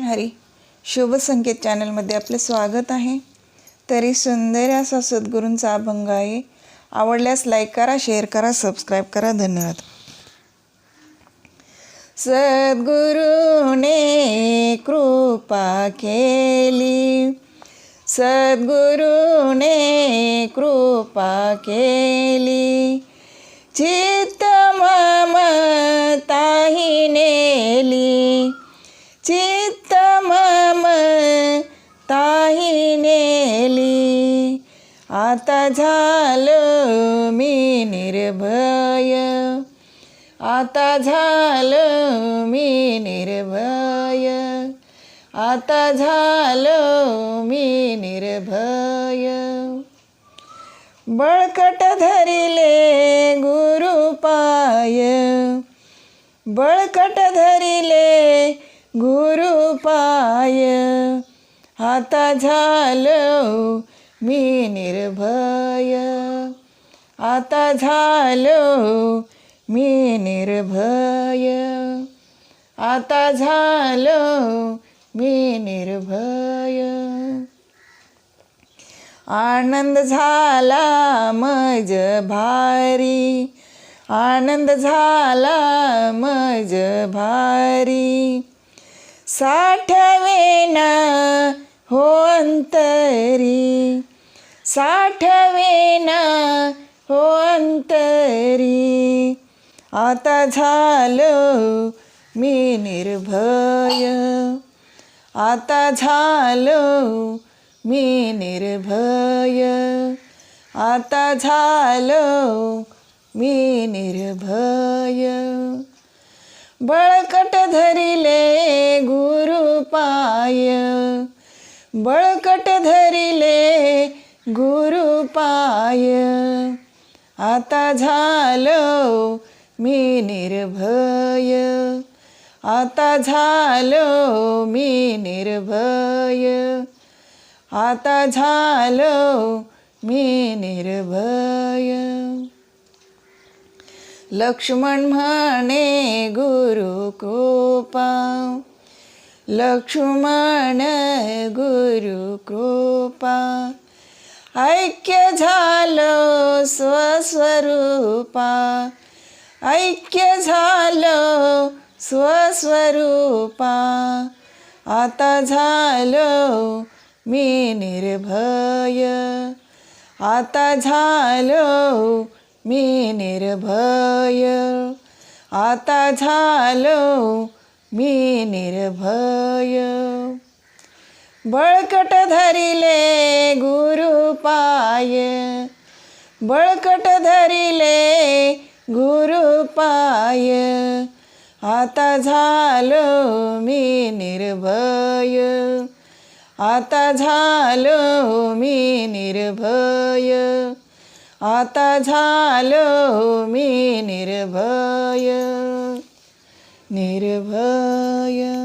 हरी शुभसंकेत चॅनलमध्ये आपले स्वागत आहे. तरी सुंदर असा सद्गुरूंचा अभंग आहे. आवडल्यास लाईक करा शेअर करा सबस्क्राईब करा. धन्यवाद. सद्गुरुने कृपा केली. सद्गुरुने कृपा केली. चित्त ताही नेली. आता झालं मी निर्भय. आता झालं मी निर्भय. आता झालं मी निर्भय. बळकट धरिले गुरुपाय बळकट धरिले गुरुपाय आता झालो मी निर्भय. आता झालो मी निर्भय. आता झालो मी निर्भय. आनंद झाला मज भारी. आनंद झाला मज भारी. साठवेना हो अंतरी साठवेना हो अंतरी आता झालो मी निर्भय. आता झालो मी निर्भय. आता झालो मी निर्भय. बळकट धरिले गुरुपाय बळकट धरिले गुरुपाय आता झालो मी निर्भय. आता झालो मी निर्भय. आता झालो मी निर्भय. लक्ष्मण म्हणे गुरु कृपा. लक्ष्मण गुरु कृपा. ऐक्य झालो स्वस्वरूपा. ऐक्य झालो स्वस्वरूपा. आता झालो मी निर्भय. आता झालो मी निर्भय. आता झालो मी निर्भय. बळकट धरिले गुरुपाय बळकट धरिले गुरुपाय आता झालो मी निर्भय. आता झालो मी निर्भय. आता झालो मी निर्भय. निर्भय